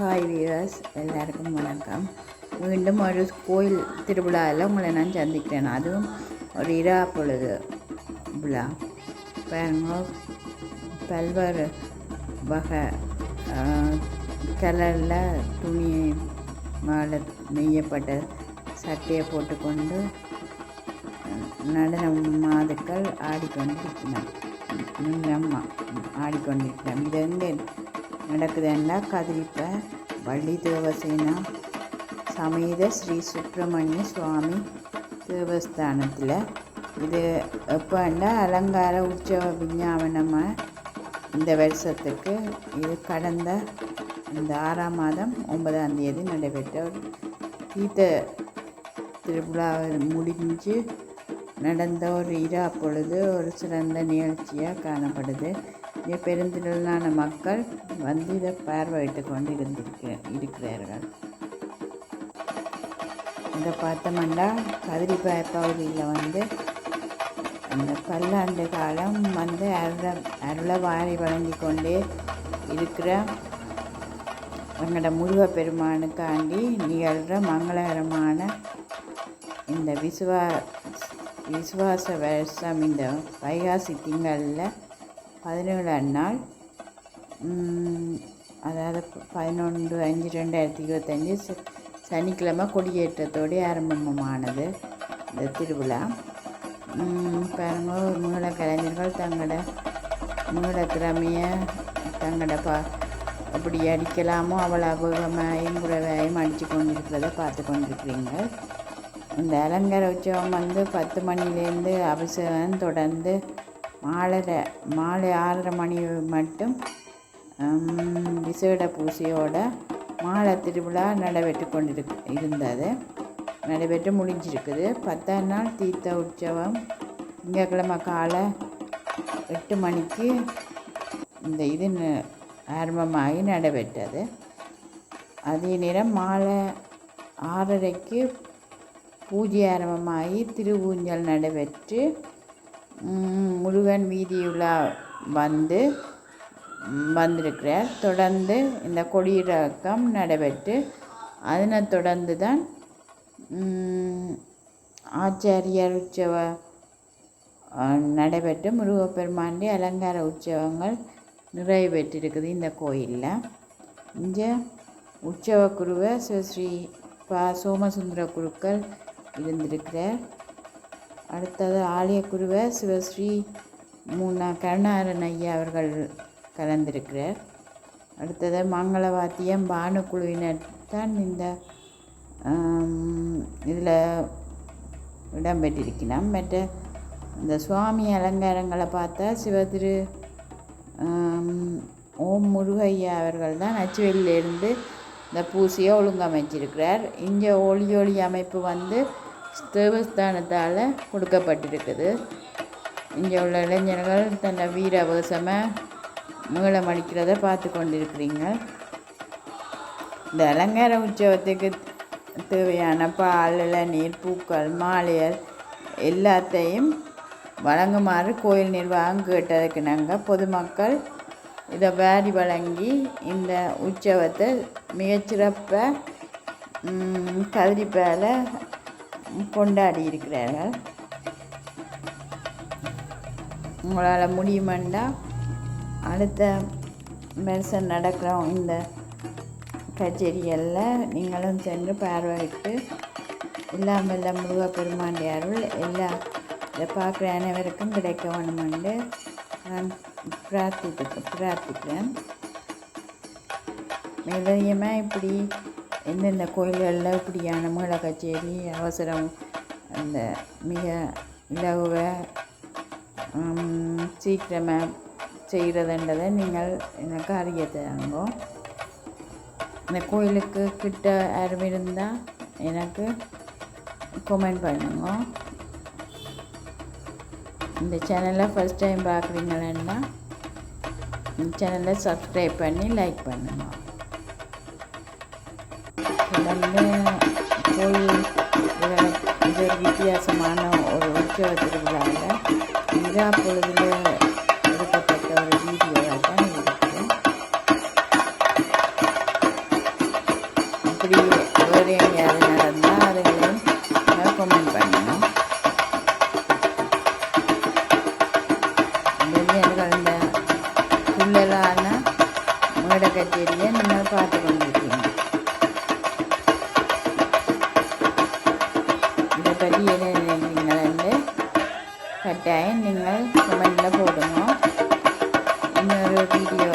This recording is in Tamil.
ஹாய் வியூவர்ஸ் எல்லாருக்கும் வணக்கம். மீண்டும் ஒரு கோயில் திருவிழாவில் உங்களை நான் சந்திக்கிறேன். அதுவும் ஒரு இரா பொழுது விழா. பாருங்க பல்வேறு வகை கலரில் துணி மாலை நெய்யப்பட்ட சட்டையை போட்டுக்கொண்டு நடன மாதுக்கள் ஆடிக்கொண்டிருக்கிறார் நம்ம இது எங்கே நடக்குது. என்ன கதிரிப்ப வள்ளி தேவசேனா சமேத ஸ்ரீ சுப்பிரமணிய சுவாமி தேவஸ்தானத்தில். இது எப்போண்டா அலங்கார உற்சவ விஞ்ஞாபனமாக இந்த வருஷத்துக்கு. இது கடந்த இந்த ஆறாம் மாதம் ஒன்பதாம் தேதி நடைபெற்ற ஒரு தீர்த்த திருவிழா முடிஞ்சு நடந்த ஒரு இரா பொழுது ஒரு சிறந்த நிகழ்ச்சியாக காணப்படுது. பெருந்திரளான மக்கள் வந்து இதை பார்வையிட்டு கொண்டு இருந்திருக்க இருக்கிறார்கள். இதை பார்த்தோம்னா கதிரிப்பாய் பகுதியில் வந்து அந்த பல்லாண்டு காலம் வந்து அருள அருளை வாரி வழங்கி கொண்டே இருக்கிற எங்களோட முருகப்பெருமானுக்காண்டி நிகழ்கிற மங்களகரமான இந்த விசுவா விசுவாச வருஷம் இந்த வைகாசி திங்களில் பதினேழாம் நாள். அதாவது பதினொன்று அஞ்சு ரெண்டாயிரத்தி இருபத்தஞ்சி சனிக்கிழமை கொடியேற்றத்தோடு ஆரம்பமானது இந்த திருவிழா. பாருங்க மூல கலைஞர்கள் தங்களோட மூல திறமையை தங்களோட பா அப்படி அடிக்கலாமோ அவ்வளோ அபூர்வமாயும் குறைவாயும் அடித்து கொண்டிருக்கிறத பார்த்து கொண்டிருக்கிறீங்க. இந்த அலங்கார உற்சவம் வந்து பத்து மணிலேருந்து அபிஷேகம் தொடர்ந்து மாலரை மாலை ஆறரை மணி மட்டும் விசேட பூசையோட மாலை திருவிழா நடைபெற்று கொண்டிருக்கு இருந்தது. நடைபெற்று முடிஞ்சிருக்குது. பத்தாம் நாள் தீர்த்த உற்சவம். திங்கக்கிழமை காலை எட்டு மணிக்கு இந்த இது ஆரம்பமாகி நடைபெற்றது. அதே நேரம் மாலை ஆறரைக்கு பூஜை ஆரம்பமாகி திருவூஞ்சல் நடைபெற்று முருகன் வீதியுலா வந்து வந்திருக்கிறார். தொடர்ந்து இந்த கொடியிறக்கம் நடைபெற்று அதனை தொடர்ந்து தான் ஆச்சாரியர் உற்சவ நடைபெற்று முருகப்பெருமாண்டி அலங்கார உற்சவங்கள் நிறைவு பெற்றிருக்குது இந்த கோயிலில். இங்கே உற்சவ குருவை ஸ்ரீ பா சோமசுந்தர குருக்கள் இருந்திருக்கிறார். அடுத்தது ஆலய சிவஸ்ரீ மூணா கருணாரன் ஐயா அவர்கள் கலந்திருக்கிறார். அடுத்தது மங்களவாத்தியம் பானுக்குழுவினர் தான் இந்த இதில் இடம்பெற்றிருக்கலாம் மற்ற இந்த சுவாமி அலங்காரங்களை பார்த்தா சிவதிரு ஓம் முருகையா அவர்கள் தான் நச்சுவெளியிலிருந்து இந்த பூசியை ஒழுங்கமைச்சிருக்கிறார். இங்கே ஒளி ஒளி அமைப்பு வந்து தேவஸ்தானத்தால் கொடுக்கப்பட்டிருக்குது. இங்கே உள்ள இளைஞர்கள் தன்னை வீரவசமாக மூலம் அடிக்கிறத பார்த்து கொண்டிருக்கிறீங்க. இந்த அலங்கார உற்சவத்துக்கு தேவையான பால் இளநீர் பூக்கள் மாலையர் எல்லாத்தையும் வழங்குமாறு கோயில் நிர்வாகம் கேட்டதுக்கு நாங்கள் பொதுமக்கள் இதை வாரி வழங்கி இந்த உற்சவத்தை மிகச்சிறப்பாக கதிரிப்பால் கொண்டாடி இருக்கிறார்கள் உங்களால் முடியுமெண்டா? அடுத்த வருஷம் நடக்கிறோம் இந்த கச்சேரிகளில் நீங்களும் சென்று பார்வையிட்டு இல்லாமல் எல்லா முருகப்பெருமாண்டி அருள் எல்லா இதை பார்க்குற அனைவருக்கும் கிடைக்க வேணுமென்று நான் பிரார்த்தித்து பிரார்த்திக்கிறேன். மேலதிகமாக இப்படி எந்தெந்த கோயில்களில் இப்படியான மூல கச்சேரி அவசரம் அந்த மிக இலகுவ சீக்கிரமாக செய்கிறதுன்றதை நீங்கள் எனக்கு அறிய தராங்கோ இந்த கோயிலுக்கு கிட்ட யாரும் இருந்தால் எனக்கு கமெண்ட் பண்ணுங்க. இந்த சேனலை ஃபஸ்ட் டைம் பார்க்குறீங்களா இந்த சேனலை சப்ஸ்கிரைப் பண்ணி லைக் பண்ணுங்கள் தொடர்ந்து கோயில் இது ஒரு வித்தியாசமான ஒரு உற்சவ திருவிழாவில் Media